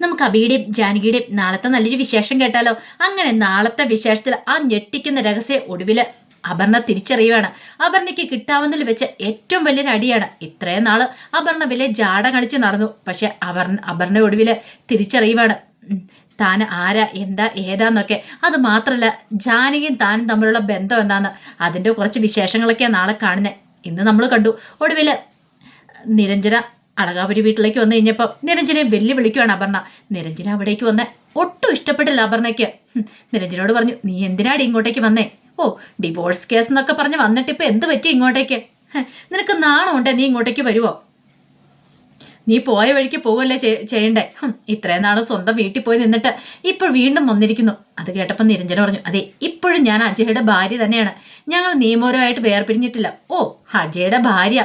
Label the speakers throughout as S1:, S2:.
S1: നമുക്ക് അബിയുടെയും ജാനകിയുടെയും നാളത്തെ നല്ലൊരു വിശേഷം കേട്ടാലോ? അങ്ങനെ നാളത്തെ വിശേഷത്തിൽ ആ ഞെട്ടിക്കുന്ന രഹസ്യ ഒടുവിൽ അപർണ തിരിച്ചറിയുകയാണ് അപർണയ്ക്ക് കിട്ടാവുന്നതിൽ വെച്ച ഏറ്റവും വലിയൊരു അടിയാണ്. ഇത്രയും നാൾ അപർണ വലിയ ജാട കളിച്ച് നടന്നു. പക്ഷെ അപർണ അപർണ ഒടുവിൽ തിരിച്ചറിയുവാണ്. താൻ ആരാ എന്താ ഏതാന്നൊക്കെ. അത് മാത്രമല്ല ജാനകിയും താനും തമ്മിലുള്ള ബന്ധം എന്താന്ന്. അതിന്റെ കുറച്ച് വിശേഷങ്ങളൊക്കെയാണ് നാളെ കാണുന്നത് ഇന്ന് നമ്മൾ കണ്ടു. ഒടുവിൽ നിരഞ്ജന അളകാപുരി വീട്ടിലേക്ക് വന്നു കഴിഞ്ഞപ്പോൾ നിരഞ്ജനെ വെല്ലുവിളിക്കുവാണ് അപർണ. നിരഞ്ജന അവിടേക്ക് വന്ന ഒട്ടും ഇഷ്ടപ്പെട്ടില്ല അപർണയ്ക്ക്. നിരഞ്ജനോട് പറഞ്ഞു നീ എന്തിനാടി ഇങ്ങോട്ടേക്ക് വന്നേ? ഓ ഡിവോഴ്സ് കേസ് എന്നൊക്കെ പറഞ്ഞ് വന്നിട്ട് ഇപ്പം എന്ത് പറ്റി ഇങ്ങോട്ടേക്ക്? നിനക്ക് നാണമുണ്ടേ നീ ഇങ്ങോട്ടേക്ക് വരുവോ? നീ പോയ വഴിക്ക് ചെയ്- ചെയ്യണ്ടേ? ഇത്രയും നാളും സ്വന്തം വീട്ടിൽ പോയി നിന്നിട്ട് ഇപ്പോൾ വീണ്ടും വന്നിരിക്കുന്നു. അത് കേട്ടപ്പോൾ നിരഞ്ജന പറഞ്ഞു അതെ ഇപ്പോഴും ഞാൻ അജയുടെ ഭാര്യ തന്നെയാണ്. ഞങ്ങൾ നിയമപരമായിട്ട് വേർപിരിഞ്ഞിട്ടില്ല. ഓ അജയുടെ ഭാര്യ.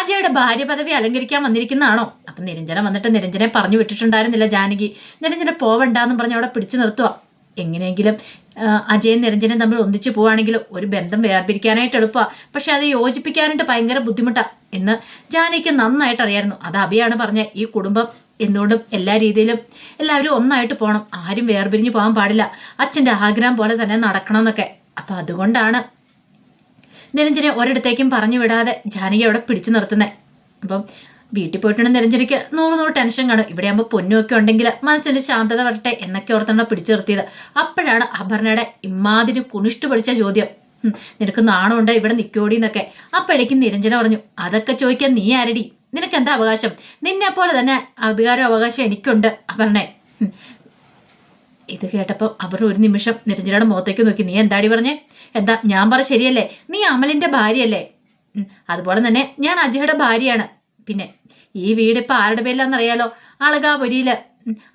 S1: അജയുടെ ഭാര്യ പദവി അലങ്കരിക്കാൻ വന്നിരിക്കുന്നതാണോ? അപ്പം നിരഞ്ജന വന്നിട്ട് നിരഞ്ജനെ പറഞ്ഞു വിട്ടിട്ടുണ്ടായിരുന്നില്ല ജാനകി. നിരഞ്ജന പോവണ്ടെന്നും പറഞ്ഞ് അവിടെ പിടിച്ചു നിർത്തുക എങ്ങനെയെങ്കിലും അജയൻ അജയും നിരഞ്ജനും തമ്മിൽ ഒന്നിച്ചു പോവുകയാണെങ്കിൽ ഒരു ബന്ധം വേർപിരിക്കാനായിട്ട് എളുപ്പമാണ് പക്ഷെ അത് യോജിപ്പിക്കാനായിട്ട് ഭയങ്കര ബുദ്ധിമുട്ടാണ് എന്ന് ജാനകിക്ക് നന്നായിട്ട് അറിയായിരുന്നു. അത് അഭിയാണ് പറഞ്ഞ ഈ കുടുംബം എന്തുകൊണ്ടും എല്ലാ രീതിയിലും എല്ലാവരും ഒന്നായിട്ട് പോകണം ആരും വേർപിരിഞ്ഞ് പോകാൻ പാടില്ല. അച്ഛന്റെ ആഗ്രഹം പോലെ തന്നെ നടക്കണം എന്നൊക്കെ അപ്പം അതുകൊണ്ടാണ് നിരഞ്ജനെ ഒരിടത്തേക്കും പറഞ്ഞു വിടാതെ ജാനകി അവിടെ പിടിച്ചു നിർത്തുന്നത് അപ്പം വീട്ടിൽ പോയിട്ടുണ്ട് നിരഞ്ജനയ്ക്ക് നൂറ് നൂറ് ടെൻഷൻ കാണും. ഇവിടെ ആകുമ്പോൾ പൊന്നുമൊക്കെ ഉണ്ടെങ്കിൽ മനസ്സിന്റെ ശാന്തത വരട്ടെ എന്നൊക്കെ ഓർത്തണ്ട പിടിച്ചു നിർത്തിയത്. അപ്പോഴാണ് അപർണയുടെ ഇമ്മാതിരി കുണിഷ്ടു പഠിച്ച ചോദ്യം. നിനക്ക് നാണമുണ്ട് ഇവിടെ നിൽക്കോടി എന്നൊക്കെ. അപ്പോഴേക്കും നിരഞ്ജന പറഞ്ഞു അതൊക്കെ ചോദിക്കാൻ നീ ആരടി? നിനക്ക് എന്താ അവകാശം? നിന്നെ പോലെ തന്നെ അധികാരം അവകാശം എനിക്കുണ്ട് അപർണേ. ഇത് കേട്ടപ്പോൾ അവർ ഒരു നിമിഷം നിരഞ്ജനയുടെ മുഖത്തേക്ക് നോക്കി. നീ എന്താടി പറഞ്ഞേ? എന്താ ഞാൻ പറ ശരിയല്ലേ? നീ അമലിന്റെ ഭാര്യയല്ലേ? അതുപോലെ തന്നെ ഞാൻ അജയുടെ ഭാര്യയാണ്. പിന്നെ ഈ വീട് ഇപ്പം ആരുടെ പേരിലാണെന്നറിയാലോ? ആ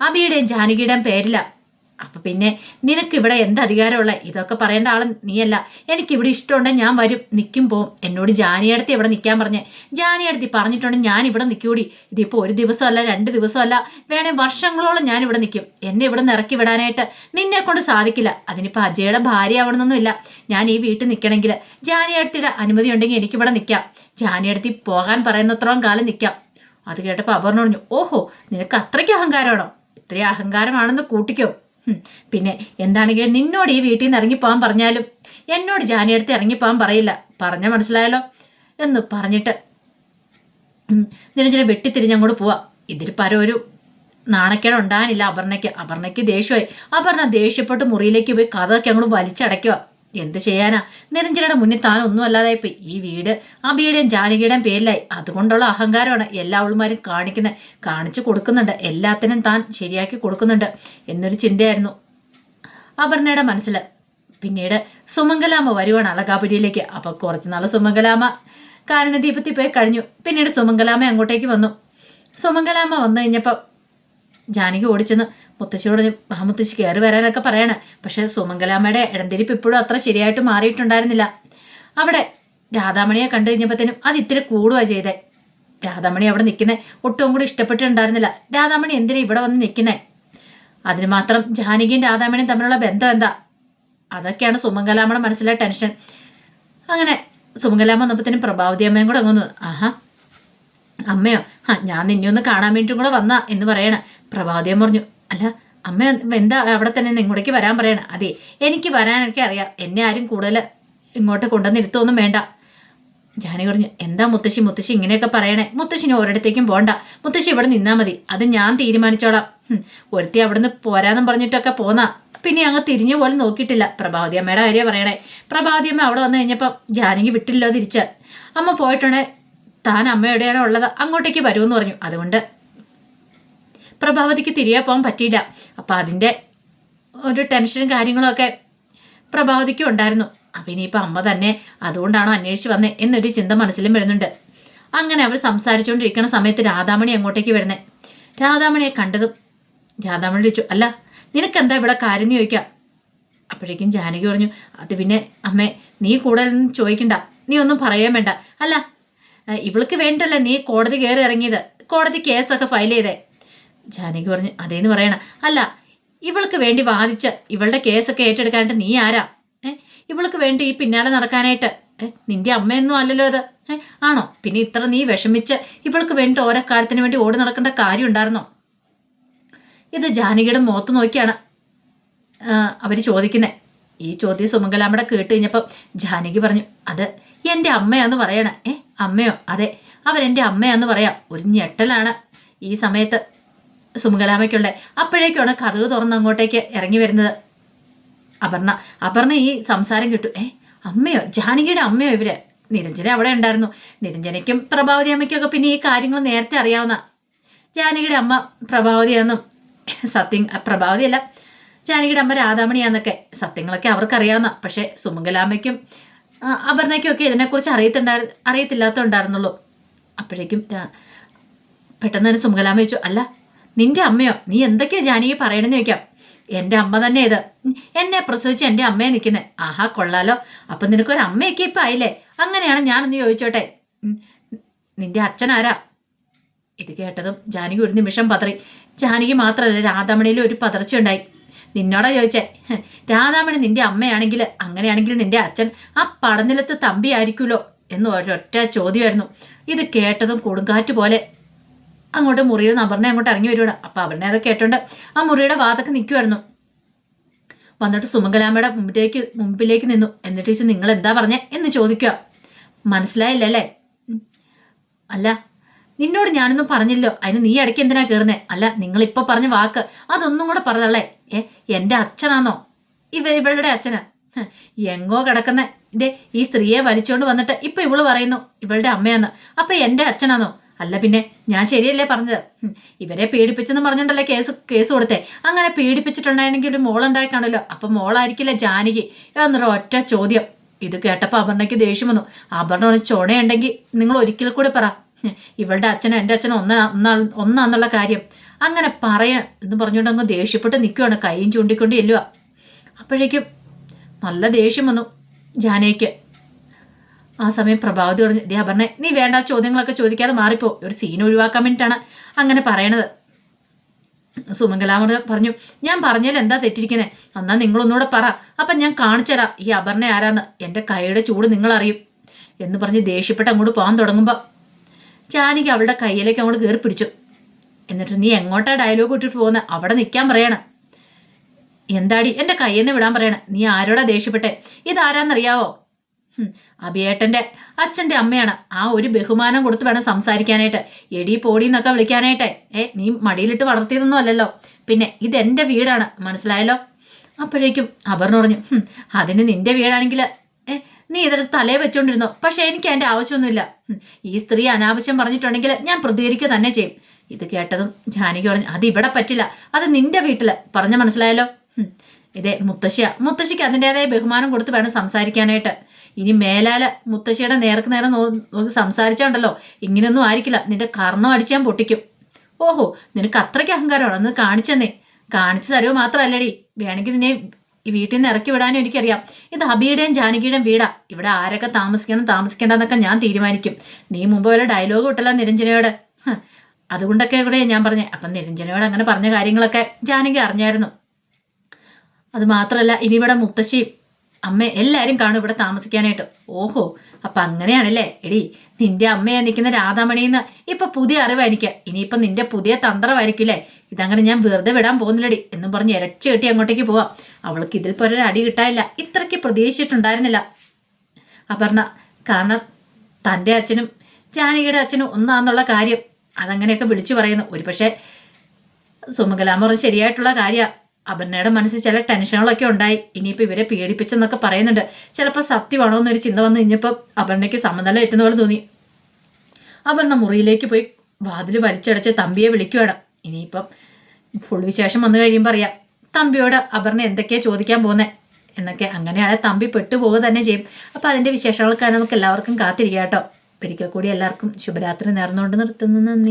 S1: അബിയുടെയും ജാനകിയുടെയും പേരില. അപ്പൊ പിന്നെ നിനക്ക് ഇവിടെ എന്ത് അധികാരമുള്ള? ഇതൊക്കെ പറയേണ്ട ആളും നീയല്ല. എനിക്ക് ഇവിടെ ഇഷ്ടമുണ്ടെങ്കിൽ ഞാൻ വരും. നിൽക്കും പോവും. എന്നോട് ജാനിയടുത്ത് ഇവിടെ നിൽക്കാൻ പറഞ്ഞേ? ജാനിയടുത്ത് പറഞ്ഞിട്ടുണ്ടെങ്കിൽ ഞാൻ ഇവിടെ നിൽക്കൂടി ഇതിപ്പോൾ ഒരു ദിവസമല്ല രണ്ട് ദിവസമല്ല. വേണേ വർഷങ്ങളോളം ഞാൻ ഇവിടെ നിൽക്കും എന്നെ ഇവിടെ നിന്ന് ഇറക്കി വിടാനായിട്ട് നിന്നെ കൊണ്ട് സാധിക്കില്ല. അതിനിപ്പോൾ അജയുടെ ഭാര്യ ആവണമെന്നൊന്നുമില്ല. ഞാൻ ഈ വീട്ടിൽ നിൽക്കണമെങ്കിൽ ജാനിയടുത്തിയുടെ അനുമതി ഉണ്ടെങ്കിൽ എനിക്കിവിടെ നിൽക്കാം ജാനിയടുത്തി പോകാൻ പറയുന്നത്രോളം കാലം നിൽക്കാം അത് കേട്ടപ്പോൾ അപർണ പറഞ്ഞു ഓഹോ നിനക്ക് അത്രയ്ക്ക് അഹങ്കാരമാണോ? ഇത്രയും അഹങ്കാരമാണെന്ന് കൂട്ടിക്കോ. പിന്നെ എന്താണെങ്കിലും നിന്നോട് ഈ വീട്ടിൽ നിന്ന് ഇറങ്ങിപ്പോകാൻ പറഞ്ഞാലും എന്നോട് ജാനിയടുത്ത് ഇറങ്ങിപ്പോകാൻ പറയില്ല. പറഞ്ഞ മനസ്സിലായല്ലോ? എന്ന് പറഞ്ഞിട്ട് നിരഞ്ജന വെട്ടിത്തിരിഞ്ഞ് അങ്ങോട്ട് പോവാം. ഇതിൽ പര ഒരു നാണക്കേട് ഉണ്ടാകാനില്ല അപർണയ്ക്ക്. അപർണയ്ക്ക് ദേഷ്യമായി. അപർണ ദേഷ്യപ്പെട്ട് മുറിയിലേക്ക് പോയി കഥയൊക്കെ അങ്ങോട്ട് വലിച്ചടയ്ക്കുക എന്ത് ചെയ്യാനാ? നിരഞ്ജനയുടെ മുന്നിൽ താൻ ഒന്നും അല്ലാതെ പോയി. ഈ വീട് ആ അബിയുടെയും ജാനകിയുടെയും പേരിലായി. അതുകൊണ്ടുള്ള അഹങ്കാരമാണ് എല്ലാ അവളുമാരും കാണിക്കുന്നത്. കാണിച്ചു കൊടുക്കുന്നുണ്ട്. എല്ലാത്തിനും താൻ ശരിയാക്കി കൊടുക്കുന്നുണ്ട് എന്നൊരു ചിന്തയായിരുന്നു അപർണയുടെ മനസ്സിൽ. പിന്നീട് സുമംഗലാമ്മ വരുവാണ് അളകാപുരിയിലേക്ക്. അപ്പോൾ കുറച്ച് നാൾ സുമംഗലാമ്മ കാരണദീപത്തിൽ പോയി കഴിഞ്ഞു. പിന്നീട് സുമംഗലാമ്മ അങ്ങോട്ടേക്ക് വന്നു. സുമംഗലാമ്മ വന്നു കഴിഞ്ഞപ്പോൾ ജാനകി ഓടിച്ചെന്ന് മുത്തശ്ശിയോട് ആ മുത്തശ്ശി കയറി വരാനൊക്കെ പറയണം. പക്ഷെ സുമംഗലാമ്മയുടെ ഇടംതിരിപ്പ് ഇപ്പോഴും അത്ര ശരിയായിട്ട് മാറിയിട്ടുണ്ടായിരുന്നില്ല. അവിടെ രാധാമണിയെ കണ്ടു കഴിഞ്ഞപ്പോഴത്തേനും അത് ഇത്തിരി കൂടുക ചെയ്തേ. രാധാമണി അവിടെ നിൽക്കുന്നത് ഒട്ടും കൂടി ഇഷ്ടപ്പെട്ടിട്ടുണ്ടായിരുന്നില്ല. രാധാമണി എന്തിനാ ഇവിടെ വന്ന് നിൽക്കുന്നേ? അതിന് മാത്രം ജാനകിയും രാധാമണിയും തമ്മിലുള്ള ബന്ധം എന്താ? അതൊക്കെയാണ് സുമംഗലാമ്മയുടെ മനസ്സിലെ ടെൻഷൻ. അങ്ങനെ സുമംഗലാമ്മ വന്നപ്പോഴത്തേനും പ്രഭാവതി അമ്മയും കൂടെ അങ്ങ് ആഹാ അമ്മയോ ആ ഞാൻ നിന്നെ ഒന്ന് കാണാൻ വേണ്ടിയും കൂടെ വന്നാ എന്ന് പറയണ പ്രഭാതിയം പറഞ്ഞു. അല്ല അമ്മ എന്താ അവിടെ തന്നെ നിങ്ങളുടെക്ക് വരാൻ പറയണ? അതെ എനിക്ക് വരാനൊക്കെ അറിയാം. എന്നെ ആരും കൂടുതൽ ഇങ്ങോട്ട് കൊണ്ടുവന്നിരുത്തൊന്നും വേണ്ട. ജാനി പറഞ്ഞു എന്താ മുത്തശ്ശി മുത്തശ്ശി ഇങ്ങനെയൊക്കെ പറയണേ? മുത്തശ്ശിന് ഒരിടത്തേക്കും പോണ്ട. മുത്തശ്ശി ഇവിടെ നിന്നാൽ മതി. അത് ഞാൻ തീരുമാനിച്ചോളാം. ഒരുത്തി അവിടുന്ന് പോരാന്നും പറഞ്ഞിട്ടൊക്കെ പോന്നാ. പിന്നെ അങ്ങ് തിരിഞ്ഞു പോലും നോക്കിയിട്ടില്ല. പ്രഭാവതി അമ്മയുടെ കാര്യം പറയണേ. പ്രഭാവതി അമ്മ അവിടെ വന്നു കഴിഞ്ഞപ്പം ജാനകി വിട്ടില്ലോ തിരിച്ച്. അമ്മ പോയിട്ടുണ്ടെ താൻ അമ്മ എവിടെയാണോ ഉള്ളത്? അങ്ങോട്ടേക്ക് വരുമെന്ന് പറഞ്ഞു. അതുകൊണ്ട് പ്രഭാവതിക്ക് തിരികെ പോകാൻ പറ്റിയില്ല. അപ്പം അതിന്റെ ഒരു ടെൻഷനും കാര്യങ്ങളൊക്കെ പ്രഭാവതിക്കും ഉണ്ടായിരുന്നു. അപ്പം ഇനിയിപ്പോൾ അമ്മ തന്നെ അതുകൊണ്ടാണോ അന്വേഷിച്ച് വന്നേ എന്നൊരു ചിന്ത മനസ്സിലും വരുന്നുണ്ട്. അങ്ങനെ അവർ സംസാരിച്ചുകൊണ്ടിരിക്കുന്ന സമയത്ത് രാധാമണി അങ്ങോട്ടേക്ക് വരുന്നേ. രാധാമണിയെ കണ്ടതും രാധാമണി ചോദിച്ചു അല്ല നിനക്കെന്താ ഇവിടെ കാര്യം എന്ന് ചോദിക്കാം? അപ്പോഴേക്കും ജാനകി പറഞ്ഞു അത് പിന്നെ അമ്മേ നീ കൂടുതലൊന്നും ചോദിക്കണ്ട. നീ ഒന്നും പറയാൻ വേണ്ട. അല്ല ഇവൾക്ക് വേണ്ടല്ലേ നീ കോടതി കയറി ഇറങ്ങിയത്? കോടതി കേസൊക്കെ ഫയൽ ചെയ്തേ. ജാനകി പറഞ്ഞു അതേന്ന് പറയണ. അല്ല ഇവൾക്ക് വേണ്ടി വാദിച്ച ഇവളുടെ കേസൊക്കെ ഏറ്റെടുക്കാനായിട്ട് നീ ആരാ? ഇവൾക്ക് വേണ്ടി ഈ പിന്നാലെ നടക്കാനായിട്ട് നിന്റെ അമ്മയൊന്നും അല്ലല്ലോ അത്. ആണോ? പിന്നെ ഇത്ര നീ വിഷമിച്ച് ഇവൾക്ക് വേണ്ടി ഓരോ കാര്യത്തിന് വേണ്ടി ഓടി നടക്കേണ്ട കാര്യം ഉണ്ടായിരുന്നോ? ഇത് ജാനകിയുടെ മുഖത്ത് നോക്കിയാണ് അവർ ചോദിക്കുന്നത് ഈ ചോദ്യം സുമംഗലാമ്മയുടെ കേട്ട് കഴിഞ്ഞപ്പം ജാനകി പറഞ്ഞു അത് എന്റെ അമ്മയാന്ന് പറയണേ. ഏ അമ്മയോ? അതെ അവരെന്റെ അമ്മയാന്ന് പറയാം. ഒരു ഞെട്ടലാണ് ഈ സമയത്ത് സുമംഗലാമ്മയ്ക്കുള്ള അപ്പോഴേക്കാണ് കഥവ് തുറന്ന് അങ്ങോട്ടേക്ക് ഇറങ്ങി വരുന്നത്. അപർണ അപർണ ഈ സംസാരം കിട്ടും. ഏ അമ്മയോ? ജാനകിയുടെ അമ്മയോ ഇവർ നിരഞ്ജന അവിടെ ഉണ്ടായിരുന്നു. നിരഞ്ജനയ്ക്കും പ്രഭാവതി അമ്മയ്ക്കൊക്കെ പിന്നെ ഈ കാര്യങ്ങൾ നേരത്തെ അറിയാവുന്ന ജാനകിയുടെ അമ്മ പ്രഭാവതിയാണെന്നും സത്യം പ്രഭാവതിയല്ല ജാനകിയുടെ അമ്മ രാധാമണിയാന്നൊക്കെ. സത്യങ്ങളൊക്കെ അവർക്കറിയാവുന്ന. പക്ഷേ സുമംഗലാമ്മയ്ക്കും അപർണയ്ക്കും ഒക്കെ ഇതിനെക്കുറിച്ച് അറിയത്തുണ്ടായി അറിയത്തില്ലാത്തതുണ്ടായിരുന്നുള്ളൂ അപ്പോഴേക്കും പെട്ടെന്ന് തന്നെ സുമംഗലാമ്മ ചോദിച്ചു അല്ല നിന്റെ അമ്മയോ? നീ എന്തൊക്കെയാ ജാനകി പറയണമെന്ന് ചോദിക്കാം. എന്റെ അമ്മ തന്നെ ഇത്. എന്നെ പ്രസവിച്ച് എന്റെ അമ്മയെ നിൽക്കുന്നത് ആഹാ കൊള്ളാലോ. അപ്പം നിനക്കൊരു അമ്മയൊക്കെ ഇപ്പം ആയില്ലേ? അങ്ങനെയാണ് ഞാനൊന്ന് ചോദിച്ചോട്ടെ. നിന്റെ അച്ഛനാരാ ഇത് കേട്ടതും ജാനകി ഒരു നിമിഷം പതറി. ജാനകി മാത്രമല്ല രാധാമണിയിലും ഒരു പതർച്ച ഉണ്ടായി നിന്നോടാ ചോദിച്ചേ. രാധാമണി നിന്റെ അമ്മയാണെങ്കിൽ അങ്ങനെയാണെങ്കിൽ നിന്റെ അച്ഛൻ ആ പടനിലത്ത് തമ്പി ആയിരിക്കുമല്ലോ എന്ന് ഒരൊറ്റ ചോദ്യമായിരുന്നു. ഇത് കേട്ടതും കൊടുങ്കാറ്റ് പോലെ അങ്ങോട്ട് മുറിയിൽ നമ്പറിനെ അങ്ങോട്ട് ഇറങ്ങി വരുവാണ്. അപ്പം അവരുടെ അത് കേട്ടോണ്ട് ആ മുറിയുടെ വാതൊക്കെ നിൽക്കുമായിരുന്നു വന്നിട്ട് സുമംഗലാമ്മയുടെ മുമ്പിലേക്ക് മുമ്പിലേക്ക് നിന്നു. എന്നിട്ട് ചോദിച്ചു നിങ്ങൾ എന്താ പറഞ്ഞേ? എന്ന് ചോദിക്കുക. മനസ്സിലായില്ല അല്ലേ അല്ല നിന്നോട് ഞാനൊന്നും പറഞ്ഞില്ലോ അതിന് നീ ഇടയ്ക്ക് എന്തിനാ കയറുന്നേ അല്ല നിങ്ങളിപ്പോൾ പറഞ്ഞ വാക്ക് അതൊന്നും കൂടെ പറഞ്ഞല്ലേ ഏ എന്റെ അച്ഛനാണോ ഇവ ഇവളുടെ അച്ഛന്. എങ്ങോ കിടക്കുന്ന ഇതേ ഈ സ്ത്രീയെ വലിച്ചോണ്ട് വന്നിട്ട് ഇപ്പൊ ഇവൾ പറയുന്നു ഇവളുടെ അമ്മയാന്ന്. അപ്പൊ എന്റെ അച്ഛനാണോ അല്ല പിന്നെ ഞാൻ ശരിയല്ലേ പറഞ്ഞത്? ഇവരെ പീഡിപ്പിച്ചെന്ന് പറഞ്ഞിട്ടല്ലേ കേസ് കേസ് കൊടുത്തേ. അങ്ങനെ പീഡിപ്പിച്ചിട്ടുണ്ടായിരുന്നെങ്കിൽ ഒരു മോളുണ്ടായി കാണല്ലോ അപ്പൊ മോളായിരിക്കില്ല ജാനകി? എന്നൊരു ഒറ്റ ചോദ്യം. ഇത് കേട്ടപ്പോൾ അപർണയ്ക്ക് ദേഷ്യം വന്നു. അപർണ ചുണയുണ്ടെങ്കിൽ നിങ്ങൾ ഒരിക്കൽ കൂടി പറ. ഇവളുടെ അച്ഛനും എന്റെ അച്ഛനും ഒന്നാ ഒന്നാ ഒന്നാന്നുള്ള കാര്യം. അങ്ങനെ പറയാൻ എന്ന് പറഞ്ഞുകൊണ്ട് അങ്ങ് ദേഷ്യപ്പെട്ട് നിൽക്കുവാണ് കൈയും ചൂണ്ടിക്കൊണ്ട് ചെല്ലുക അപ്പോഴേക്കും നല്ല ദേഷ്യം വന്നു ജാനയ്ക്ക് ആ സമയം പ്രഭാവതി പറഞ്ഞു ദേ പറഞ്ഞേ നീ വേണ്ട ചോദ്യങ്ങളൊക്കെ ചോദിക്കാതെ മാറിപ്പോ. ഒരു സീൻ ഒഴിവാക്കാൻ വേണ്ടിയിട്ടാണ് അങ്ങനെ പറയണത്. സുമംഗലാമൃത പറഞ്ഞു ഞാൻ പറഞ്ഞാൽ എന്താ തെറ്റിരിക്കുന്നത് എന്നാൽ നിങ്ങളൊന്നുകൂടെ പറ. അപ്പം ഞാൻ കാണിച്ചു തരാം ഈ അപർണ ആരാന്ന്. എന്റെ കൈയുടെ ചൂട് നിങ്ങളറിയും. എന്ന് പറഞ്ഞ് ദേഷ്യപ്പെട്ട് അങ്ങോട്ട് പോകാൻ തുടങ്ങുമ്പോൾ ജാനകി അവളുടെ കയ്യിലേക്ക് അങ്ങോട്ട് കയറി പിടിച്ചു. എന്നിട്ട് നീ എങ്ങോട്ടാ ഡയലോഗ് ഇട്ടിട്ട് പോകുന്നത് അവിടെ നിൽക്കാൻ പറയണം. എന്താടി എന്റെ കയ്യിൽ നിന്ന് വിടാൻ പറയണം? നീ ആരോടാ ദേഷ്യപ്പെട്ടെ? ഇതാരാന്നറിയാവോ? അഭിയേട്ടന്റെ അച്ഛന്റെ അമ്മയാണ്. ആ ഒരു ബഹുമാനം കൊടുത്ത് വേണം സംസാരിക്കാനായിട്ട്. എടി പോടി എന്നൊക്കെ വിളിക്കാനായിട്ടെ. ഏ നീ മടിയിലിട്ട് വളർത്തിയതൊന്നും അല്ലല്ലോ. പിന്നെ ഇതെന്റെ വീടാണ്. മനസ്സിലായല്ലോ? അപ്പോഴേക്കും അപർണ പറഞ്ഞു "ഹും, അതിന് നിന്റെ വീടാണെങ്കിൽ ഏ നീ ഇതൊരു തലയെ വെച്ചോണ്ടിരുന്നോ? പക്ഷെ എനിക്ക് അതിന്റെ ആവശ്യമൊന്നുമില്ല. ഈ സ്ത്രീ അനാവശ്യം പറഞ്ഞിട്ടുണ്ടെങ്കിൽ ഞാൻ പ്രതികരിക്കുക തന്നെ ചെയ്യും. ഇത് കേട്ടതും ജാനകി പറഞ്ഞു അത് ഇവിടെ പറ്റില്ല. അത് നിന്റെ വീട്ടിൽ പറഞ്ഞ മനസ്സിലായല്ലോ? ഇതേ മുത്തശ്ശിയ. മുത്തശ്ശിക്ക് അതിന്റെതായ ബഹുമാനം കൊടുത്ത് വേണം സംസാരിക്കാനായിട്ട്. ഇനി മേലാൽ മുത്തശ്ശിയുടെ നേർക്ക് നേരം നോക്കി സംസാരിച്ചാണ്ടല്ലോ? ഇങ്ങനെയൊന്നും ആയിരിക്കില്ല. നിന്റെ കർണം അടിച്ചാൻ പൊട്ടിക്കും. ഓഹോ നിനക്ക് അത്രയ്ക്ക് അഹങ്കാരമാണ്. അന്ന് കാണിച്ചെന്നേ. കാണിച്ചു തരുമോ മാത്രമല്ലടി. വേണമെങ്കിൽ നിന്നെ ഈ വീട്ടിൽ നിന്ന് ഇറക്കി വിടാനും എനിക്കറിയാം. ഇത് അബിയുടെയും ജാനകിയുടെയും വീടാ. ഇവിടെ ആരൊക്കെ താമസിക്കണം താമസിക്കേണ്ടെന്നൊക്കെ ഞാൻ തീരുമാനിക്കും. നീ മുമ്പ് വല്ല ഡയലോഗ് വിട്ടല്ല നിരഞ്ജനയോട്. അതുകൊണ്ടൊക്കെ കൂടെ ഞാൻ പറഞ്ഞു. അപ്പം നിരഞ്ജനയോട് അങ്ങനെ പറഞ്ഞ കാര്യങ്ങളൊക്കെ ജാനകി അറിഞ്ഞായിരുന്നു. അത് മാത്രമല്ല ഇനി ഇവിടെ മുത്തശ്ശിയും അമ്മ എല്ലാവരും കാണും ഇവിടെ താമസിക്കാനായിട്ട്. ഓഹോ അപ്പം അങ്ങനെയാണല്ലേ? എടി നിന്റെ അമ്മയെ നിൽക്കുന്ന രാധാമണിന്ന് ഇപ്പൊ പുതിയ അറിവാ എനിക്ക് ഇനിയിപ്പൊ നിന്റെ പുതിയ തന്ത്രമായിരിക്കില്ലേ ഇതങ്ങനെ ഞാൻ വെറുതെ വിടാൻ പോകുന്നില്ലടി എന്നും പറഞ്ഞ് ഇരട്ടി കെട്ടി അങ്ങോട്ടേക്ക് പോവാം. അവൾക്ക് ഇതിൽ പോരൊരു അടി കിട്ടാനില്ല. ഇത്രയ്ക്ക് പ്രതീക്ഷിച്ചിട്ടുണ്ടായിരുന്നില്ല. അപർണ കാരണം തന്റെ അച്ഛനും ജാനകിയുടെ അച്ഛനും ഒന്നാന്നുള്ള കാര്യം. അതങ്ങനെയൊക്കെ വിളിച്ചു പറയുന്നു. ഒരുപക്ഷെ സുമകലാമ പറഞ്ഞ് ശരിയായിട്ടുള്ള കാര്യമാണ് അപർണയുടെ മനസ്സിൽ ചില ടെൻഷനുകളൊക്കെ ഉണ്ടായി. ഇനിയിപ്പോൾ ഇവരെ പീഡിപ്പിച്ചെന്നൊക്കെ പറയുന്നുണ്ട്. ചിലപ്പോൾ സത്യമാണോ എന്നൊരു ചിന്ത വന്നു കഴിഞ്ഞപ്പോൾ അപർണയ്ക്ക് സമ്മതം എത്തുന്ന പോലെ തോന്നി. അപർണ മുറിയിലേക്ക് പോയി വാതിൽ വലിച്ചടച്ച് തമ്പിയെ വിളിക്കുകയാണ് ഇനിയിപ്പം ഫുൾ വിശേഷം വന്നു കഴിയുമ്പോൾ അറിയാം. തമ്പിയോട് അപർണ എന്തൊക്കെയാണ് ചോദിക്കാൻ പോകുന്നത് എന്നൊക്കെ അങ്ങനെയാണ് തമ്പി പെട്ടുപോകുക തന്നെ ചെയ്യും. അപ്പോൾ അതിന്റെ വിശേഷങ്ങളൊക്കെ നമുക്ക് എല്ലാവർക്കും കാത്തിരിക്കാം കേട്ടോ. ഒരിക്കൽ കൂടി എല്ലാവർക്കും ശുഭരാത്രി നേർന്നുകൊണ്ട് നിർത്തുന്നു. നന്ദി.